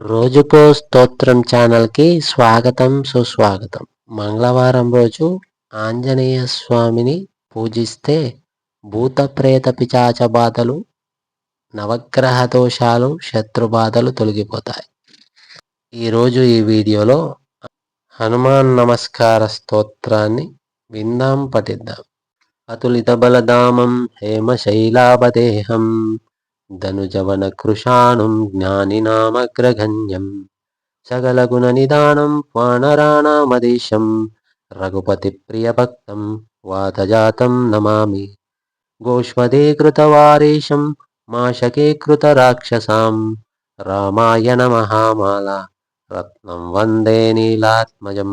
రోజుకో స్తోత్రం ఛానల్కి స్వాగతం సుస్వాగతం. మంగళవారం రోజు ఆంజనేయ స్వామిని పూజిస్తే భూత ప్రేత పిచాచ బాధలు నవగ్రహ దోషాలు శత్రు బాధలు తొలగిపోతాయి. ఈరోజు ఈ వీడియోలో హనుమాన్ నమస్కార స్తోత్రాన్ని విందాం పఠిద్దాం. అతులిత బలదామం హేమ శైలాభదేహం ధనుజవన కృషాణుం జ్ఞానినామగ్రగణ్యం సగలగుణనిదానం వానరాణామదేశం రఘుపతి ప్రియభక్తం వాతజాతం నమామి గోష్పదీకృతవారేశం మాశకీకృతరాక్షసాం రామాయణ మహామాల రత్నం వందే నీలాత్మజం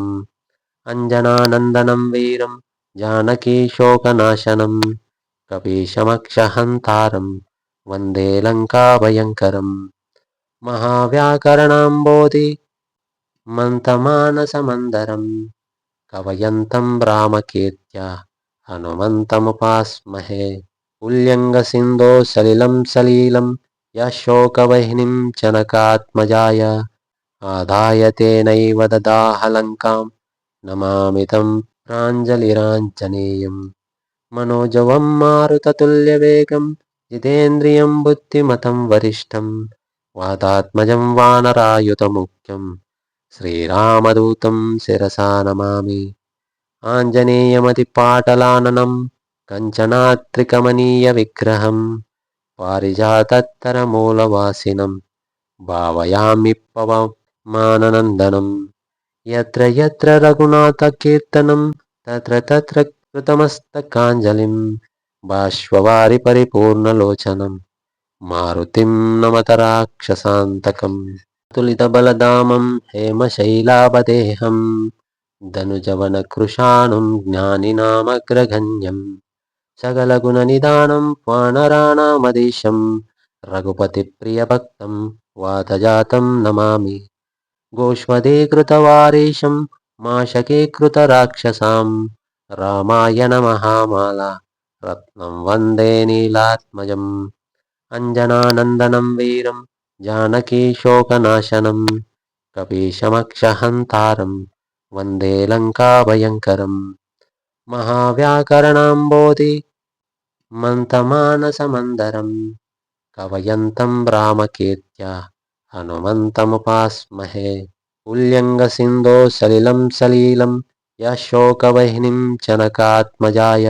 అంజనానందనం వీరం జానకీశోకనాశనం కపీశమక్షహంతారం वन्दे लङ्काभयङ्करं महाव्याकरणाम्बोधि मन्तमानसमन्दरं कवयन्तं रामकीर्त्या हनुमन्तमुपास्महे पुल्यङ्गसिन्धो सलिलं सलीलं यशोकवह्निं जनकात्मजाय आदाय तेनैव ददाहलङ्कां नमामितं प्राञ्जलिराञ्जनेयं मनोजवं मारुततुल्यवेगम् జితేంద్రియం బుద్ధిమతం వరిష్టం వాతాత్మజం వానరాయుతముఖ్యం శ్రీరామదూతం శిరసా నమామి ఆంజనేయమతిపాటలాననం కంచనాత్రికమనీయ విగ్రహం పారిజాతత్తరమూలవాసినం భావయామి పవమాననందనం యత్ర యత్ర రఘునాథకీర్తనం తత్ర తత్ర కృతమస్తకాంజలిం బాష్పవారి పరిపూర్ణలోచనం మారుతిం నమత రాక్షసాంతకం తులితబలదామం హేమశైలాభదేహం ధనుజవనకృషాణుం జ్ఞానినామగ్రగణ్యం సగలగుణనిదానం వానరాణామదేశం రఘుపతిప్రియభక్తం వాతజాతం నమామి గోష్పదీకృతవారేశం మాశకీకృతరాక్షసాం రామాయణ మహామాల रत्नं वन्दे नीलात्मजम्। अञ्जनानन्दनं वीरं जानकीशोकनाशनं कपीशमक्षहन्तारं वन्दे लङ्काभयङ्करम्। महाव्याकरणाम्बोधि मन्तमानसमन्दरं कवयन्तं रामकीर्त्या हनुमन्तमुपास्महे। उल्यङ्गसिन्धो सलिलं सलीलं यः शोकवाहिनीं चनकात्मजाय।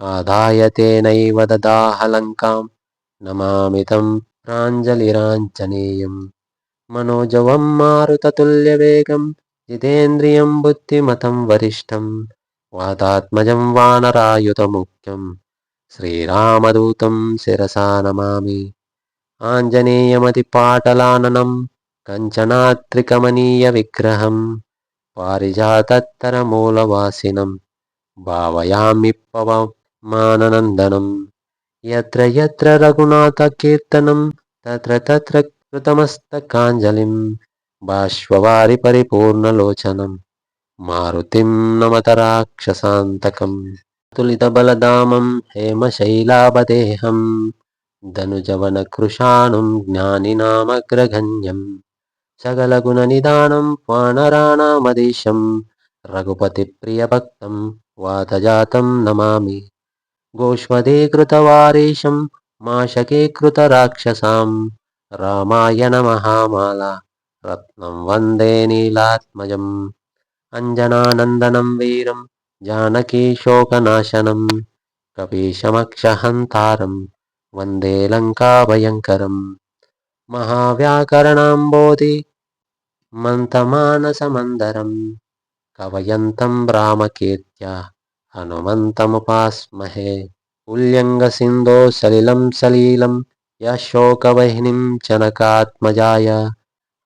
ఆదాయ తేనైవ దదాహలంకాం నమామితం ప్రాంజలిరాంఛనేయం మనోజవం మారుతతుల్యవేగం జితేంద్రియం బుద్ధిమతం వరిష్టం వాతాత్మజం వానరాయుతముఖ్యం శ్రీరామదూతం శిరసా నమామి ఆంజనేయమతి ఆంజనేయమతిపాటలాననం కంచనాత్రికమనీయ విగ్రహం పారిజాతత్తరమూలవాసినం భావయామిప్పవం భావయామి ఎత్ర ఎత్ర రఘునాథ కీర్తనం తత్ర తత్ర కృతమస్తకాంజలిం బాష్వారి పరిపూర్ణలోచనం మారుతిం నమత రాక్షసాంతకం తులితబలదామం హేమశైలాభదేహం ధనుజవనకృషాణుం జ్ఞానినామగ్రగణ్యం సగలగుణనిదానం వానరాణామదేశం రఘుపతిప్రియభక్తం వాతజాతం నమామి గోష్పదీకృతవారేశం మాశకీకృతరాక్షసాం రామాయణ మహామాల రత్నం వందే నీలాత్మజం అంజనానందనం వీరం జానకీశోకనాశనం కపీశమక్షహంతారం వందే లంకాభయంకరం మహావ్యాకరణాంబోధి మంతమానసమందరం కవయంతం రామకీర్త్య హనుమంతముపాస్మహే. పుల్యంగసిందో సలిలం సలీలం యశోకవహినిం జనకాత్మజాయ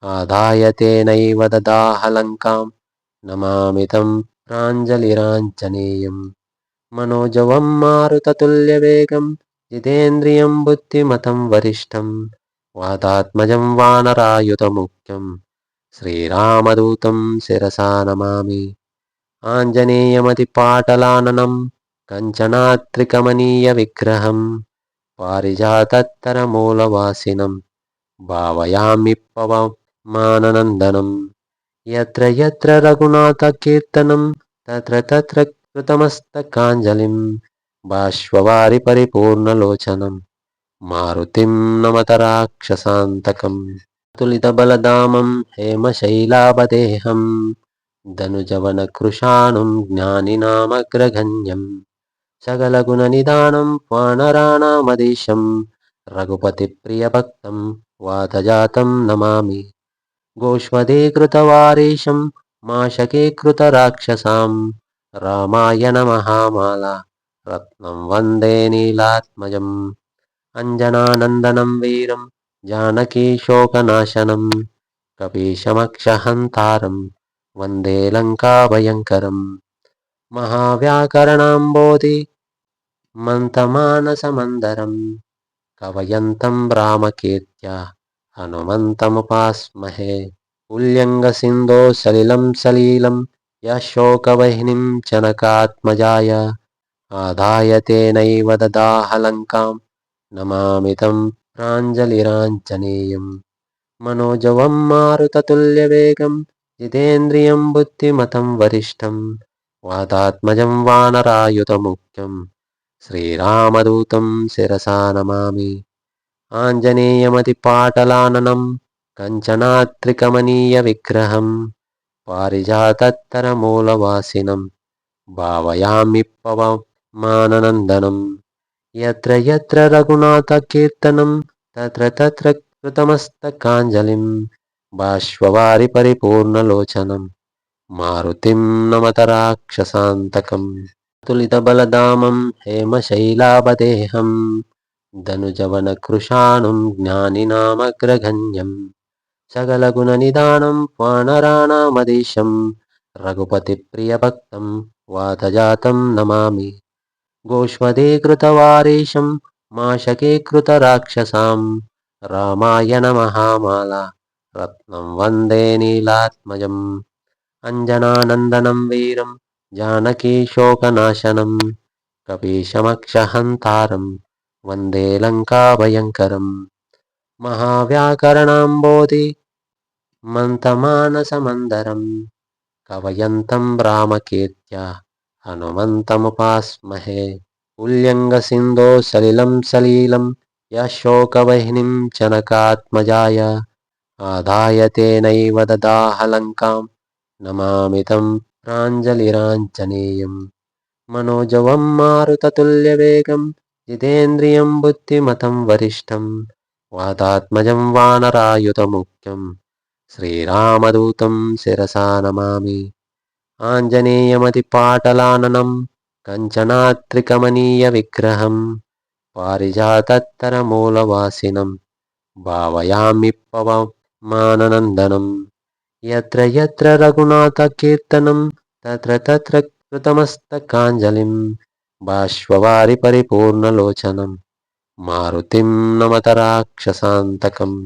ఆదాయ తేనైవ దదాహలంకాం నమామితం ప్రాంజలిరాంజనేయం. మనోజవం మారుతతుల్యవేగం జితేంద్రియం బుద్ధిమతం వరిష్టం వాతాత్మజం వానరాయుతముఖ్యం శ్రీరామదూతం శిరసా నమామి. ఆంజనేయమతిపాటలాననం కంచనాత్రికమనీయ విగ్రహం పారిజాతత్తరమూలవాసినం భావయామి పవ మాననందనం ఎత్ర ఎత్ర రఘునాథకీర్తనం తత్ర తత్ర కృతమస్తకాంజలిం బాష్పవారి పరిపూర్ణలోచనం మారుతిం నమత రాక్షసాంతకం తులితబలదామం హేమశైలాభదేహం ధనుజవనకృషాణం జ్ఞానినామగ్రగణ్యం సగలగుణనిదానం వానరాణామదేశం రఘుపతిప్రియభక్తం వాతజాతం నమామి గోష్మదే కృతవారేశం మాషకే కృతరాక్షసాం రామాయణ మహామాల రత్నం వందే నీలాత్మజం అంజనానందనం వీరం జానకీశోకనాశనం కపీశమక్షహంతారం वन्दे लङ्काभयङ्करं महाव्याकरणाम्बोधि मन्तमानसमन्दरं कवयन्तं रामकीर्त्या हनुमन्तमुपास्महे उल्यङ्गसिन्धो सलिलं सलीलं यशोकवहिनीं जनकात्मजाय आदाय तेनैव ददाहलङ्कां नमामि तं प्राञ्जलिराञ्जनेयं मनोजवं జితేంద్రియం బుద్ధిమతం వరిష్టం వాతాత్మజం వానరాయుతముఖ్యం శ్రీరామదూతం శిరసా నమామి ఆంజనేయమతిపాటలాననం కంచనాత్రికమనీయ విగ్రహం పారిజాతత్తరమూలవాసినం భావయామి పవమాననందనం ఎత్ర ఎత్ర రఘునాథకీర్తనం తత్ర తత్ర కృతమస్తకాంజలిం బాష్వవారి పరిపూర్ణలోచనం మారుతిం నమత రాక్షసాంతకం తులితబలదామం హేమశైలాపదేహం ధనుజవనకృషాణం జ్ఞానినామగ్రగణ్యం సకలగుణనిదానం వానరాణామదేశం రఘుపతిప్రియభక్తం వాతజాతం నమామి గోష్మదీకృతవారేశం మాషకీకృతరాక్షసాం రామాయణ మహామాల రత్నం వందే నీలాత్మజం అంజనానందనం వీరం జానకీశోకనాశనం కపీశమక్షహంతారం వందే లంకాభయంకరం మహావ్యాకరణాంబోధి మంతమానసమందరం కవయంతం రామకీర్త్యా హనుమంతముపాస్మహే ఉల్యంగసింధో సలిలం సలీలం యశోకవహినిం జనకాత్మజాయ ఆదాయ తేనైవ దదాహలంకాం నమామితం ప్రాంజలిరాంజనేయం మనోజవం మారుతతుల్యవేగం జితేంద్రియం బుద్ధిమతం వరిష్టం వాతాత్మజం వానరాయుతముఖ్యం శ్రీరామదూతం శిరసా నమామి ఆంజనేయమతి ఆంజనేయమతిపాటలాననం కంచనాత్రికమనీయ విగ్రహం పారిజాతత్తరమూలవాసినం భావయామి భావయామిప్పవం माननन्दनं यत्र यत्र रघुनाथकीर्तनं तत्र तत्र कृतमस्तकाञ्जलिं बाष्ववारि परिपूर्णलोचनं मारुतिं नमत राक्षसान्तकम्